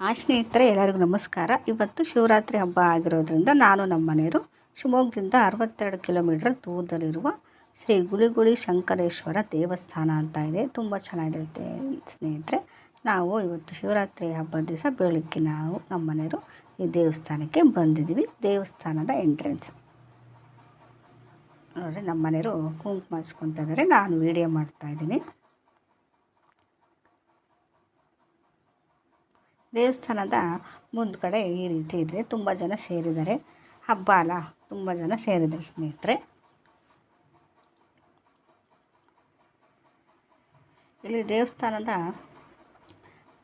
ಆ ಸ್ನೇಹಿತರೆ, ಎಲ್ಲರಿಗೂ ನಮಸ್ಕಾರ. ಇವತ್ತು ಶಿವರಾತ್ರಿ ಹಬ್ಬ ಆಗಿರೋದ್ರಿಂದ ನಾನು ನಮ್ಮ ಮನೆಯವರು ಶಿವಮೊಗ್ಗದಿಂದ ಅರವತ್ತೆರಡು ಕಿಲೋಮೀಟರ್ ದೂರದಲ್ಲಿರುವ ಶ್ರೀ ಗುಳಿಗುಳಿ ಶಂಕರೇಶ್ವರ ದೇವಸ್ಥಾನ ಅಂತ ಇದೆ. ತುಂಬ ಚೆನ್ನಾಗಿದೆ ಸ್ನೇಹಿತರೆ. ನಾವು ಇವತ್ತು ಶಿವರಾತ್ರಿ ಹಬ್ಬದ ದಿವಸ ಬೆಳಗ್ಗೆ ನಾವು ನಮ್ಮ ಮನೆಯವರು ಈ ದೇವಸ್ಥಾನಕ್ಕೆ ಬಂದಿದ್ದೀವಿ. ದೇವಸ್ಥಾನದ ಎಂಟ್ರೆನ್ಸ್ ನೋಡಿರಿ, ನಮ್ಮ ಮನೆಯವರು ಕುಂಕುಮ ಹಚ್ಕೊತಾ ಇದ್ದಾರೆ. ನಾನು ವೀಡಿಯೋ ಮಾಡ್ತಾಯಿದ್ದೀನಿ ದೇವಸ್ಥಾನದ ಮುಂದ್ಗಡೆ ಈ ರೀತಿ ಇದೆ. ತುಂಬ ಜನ ಸೇರಿದ್ದಾರೆ. ಹಬ್ಬ ಅಲ್ಲ, ತುಂಬ ಜನ ಸೇರಿದ್ದಾರೆ ಸ್ನೇಹಿತರೆ. ಇಲ್ಲಿ ದೇವಸ್ಥಾನದ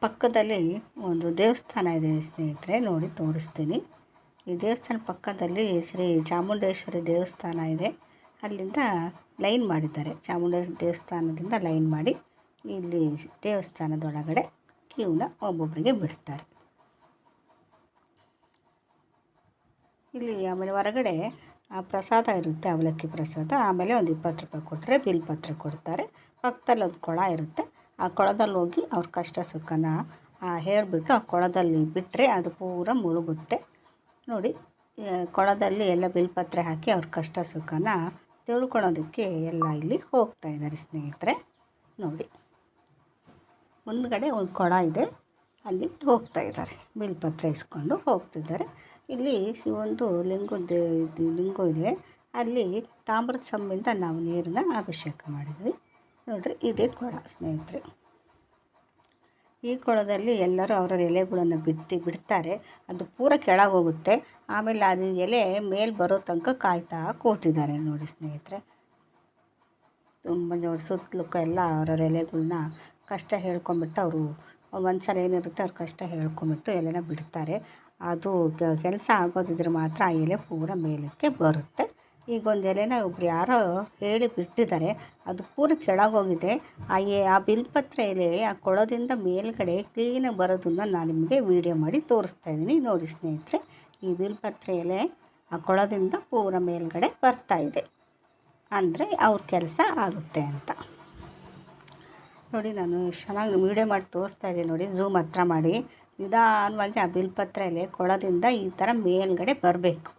ಪಕ್ಕದಲ್ಲಿ ಒಂದು ದೇವಸ್ಥಾನ ಇದೆ ಸ್ನೇಹಿತರೆ, ನೋಡಿ ತೋರಿಸ್ತೀನಿ. ಈ ದೇವಸ್ಥಾನ ಪಕ್ಕದಲ್ಲಿ ಶ್ರೀ ಚಾಮುಂಡೇಶ್ವರಿ ದೇವಸ್ಥಾನ ಇದೆ. ಅಲ್ಲಿಂದ ಲೈನ್ ಮಾಡಿದ್ದಾರೆ. ಚಾಮುಂಡೇಶ್ವರಿ ದೇವಸ್ಥಾನದಿಂದ ಲೈನ್ ಮಾಡಿ ಇಲ್ಲಿ ದೇವಸ್ಥಾನದೊಳಗಡೆ ಕ್ಯೂನ ಒಬ್ಬೊಬ್ಬರಿಗೆ ಬಿಡ್ತಾರೆ. ಇಲ್ಲಿ ಆಮೇಲೆ ಹೊರಗಡೆ ಪ್ರಸಾದ ಇರುತ್ತೆ, ಅವಲಕ್ಕಿ ಪ್ರಸಾದ. ಆಮೇಲೆ ಒಂದು ಇಪ್ಪತ್ತು ರೂಪಾಯಿ ಕೊಟ್ಟರೆ ಬಿಲ್ ಪತ್ರ ಕೊಡ್ತಾರೆ. ಪಕ್ಕದಲ್ಲಿ ಒಂದು ಕೊಳ ಇರುತ್ತೆ. ಆ ಕೊಳದಲ್ಲಿ ಹೋಗಿ ಅವ್ರ ಕಷ್ಟ ಸುಖನ ಹೇಳಿಬಿಟ್ಟು ಆ ಕೊಳದಲ್ಲಿ ಬಿಟ್ಟರೆ ಅದು ಪೂರ ಮುಳುಗುತ್ತೆ. ನೋಡಿ ಕೊಳದಲ್ಲಿ ಎಲ್ಲ ಬಿಲ್ಪತ್ರೆ ಹಾಕಿ ಅವ್ರ ಕಷ್ಟ ಸುಖನ ತಿಳ್ಕೊಳೋದಕ್ಕೆ ಎಲ್ಲ ಇಲ್ಲಿ ಹೋಗ್ತಾ ಇದ್ದಾರೆ ಸ್ನೇಹಿತರೆ. ನೋಡಿ. ಮುಂದ್ಗಡೆ ಒಂದು ಕೊಡ ಇದೆ. ಅಲ್ಲಿ ಹೋಗ್ತಾ ಇದ್ದಾರೆ. ಬಿಲ್ಪತ್ರ ಇಸ್ಕೊಂಡು ಹೋಗ್ತಿದ್ದಾರೆ. ಇಲ್ಲಿ ಒಂದು ಲಿಂಗದ ಲಿಂಗ ಇದೆ. ಅಲ್ಲಿ ತಾಮ್ರದ ಸಮ್ಮಿಂದ ನಾವು ನೀರನ್ನು ಅಭಿಷೇಕ ಮಾಡಿದ್ವಿ. ನೋಡಿರಿ, ಇದೇ ಕೊಳ ಸ್ನೇಹಿತರೆ. ಈ ಕೊಳದಲ್ಲಿ ಎಲ್ಲರೂ ಅವರ ಎಲೆಗಳನ್ನು ಬಿಟ್ಟು ಬಿಡ್ತಾರೆ. ಅದು ಪೂರ ಕೆಳಗೆ ಹೋಗುತ್ತೆ ಆಮೇಲೆ ಅದು ಎಲೆ ಮೇಲೆ ಬರೋ ತನಕ ಕಾಯ್ತಾ ಕೂತಿದ್ದಾರೆ ನೋಡಿ ಸ್ನೇಹಿತರೆ. ತುಂಬ ನೋಡಿ ಸುತ್ತಲೂ ಎಲ್ಲ ಅವರ ಎಲೆಗಳನ್ನ ಕಷ್ಟ ಹೇಳ್ಕೊಂಬಿಟ್ಟು ಅವರು ಒಂದು ಸಲ ಏನಿರುತ್ತೆ ಅವ್ರ ಕಷ್ಟ ಹೇಳ್ಕೊಂಬಿಟ್ಟು ಎಲೆನ ಬಿಡ್ತಾರೆ. ಅದು ಕೆಲಸ ಆಗೋದಿದ್ರೆ ಮಾತ್ರ ಆ ಎಲೆ ಪೂರ ಮೇಲಕ್ಕೆ ಬರುತ್ತೆ. ಈಗ ಒಂದು ಎಲೆನ ಒಬ್ರು ಯಾರೋ ಹೇಳಿ ಬಿಟ್ಟಿದ್ದಾರೆ, ಅದು ಪೂರ ಕೆಳಗೋಗಿದೆ. ಆ ಎ, ಆ ಬಿಲ್ಪತ್ರ ಎಲೆ ಆ ಕೊಳದಿಂದ ಮೇಲ್ಗಡೆ ಕ್ಲೀನಾಗಿ ಬರೋದನ್ನ ನಾನು ನಿಮಗೆ ವೀಡಿಯೋ ಮಾಡಿ ತೋರಿಸ್ತಾ ಇದ್ದೀನಿ. ನೋಡಿ ಸ್ನೇಹಿತರೆ, ಈ ಬಿಲ್ಪತ್ರ ಎಲೆ ಆ ಕೊಳದಿಂದ ಪೂರ ಮೇಲ್ಗಡೆ ಬರ್ತಾ ಇದೆ. ಅಂದರೆ ಅವ್ರ ಕೆಲಸ ಆಗುತ್ತೆ ಅಂತ. ನೋಡಿ ನಾನು ಚೆನ್ನಾಗಿ ವೀಡಿಯೋ ಮಾಡಿ ತೋರಿಸ್ತಾ ಇದ್ದೀನಿ ನೋಡಿ ಝೂಮ್ ಹತ್ರ ಮಾಡಿ. ನಿಧಾನವಾಗಿ ಆ ಬಿಲ್ಪತ್ರ ಕೊಳದಿಂದ ಈ ಥರ ಮೇಲ್ಗಡೆ ಬರಬೇಕು.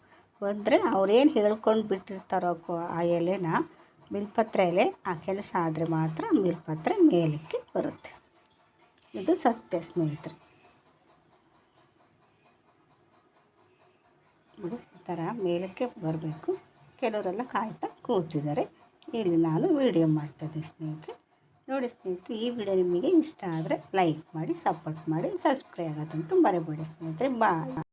ಬಂದರೆ ಅವ್ರೇನು ಹೇಳ್ಕೊಂಡು ಬಿಟ್ಟಿರ್ತಾರೋ ಆ ಎಲೆನ ಬಿಲ್ಪತ್ರ ಆ ಕೆಲಸ ಆದರೆ ಮಾತ್ರ ಬಿಲ್ಪತ್ರೆ ಮೇಲಕ್ಕೆ ಬರುತ್ತೆ. ಇದು ಸತ್ಯ ಸ್ನೇಹಿತರೆ. ನೋಡಿ, ಈ ಥರ ಮೇಲಕ್ಕೆ ಬರಬೇಕು. ಕೆಲವರೆಲ್ಲ ಕಾಯ್ತಾ ಕೂತಿದ್ದಾರೆ. ಇಲ್ಲಿ ನಾನು ವೀಡಿಯೋ ಮಾಡ್ತಾಯಿದ್ದೀನಿ ಸ್ನೇಹಿತರೆ. ನೋಡಿ ಸ್ನೇಹಿತರೆ, ಈ ವಿಡಿಯೋ ನಿಮಗೆ ಇಷ್ಟ ಆದರೆ ಲೈಕ್ ಮಾಡಿ ಸಪೋರ್ಟ್ ಮಾಡಿ ಸಬ್ಸ್ಕ್ರೈಬ್ ಆಗೋದಂತೂ ಮರಿಬೇಡಿ ಸ್ನೇಹಿತರೆ. ಬಾಯ್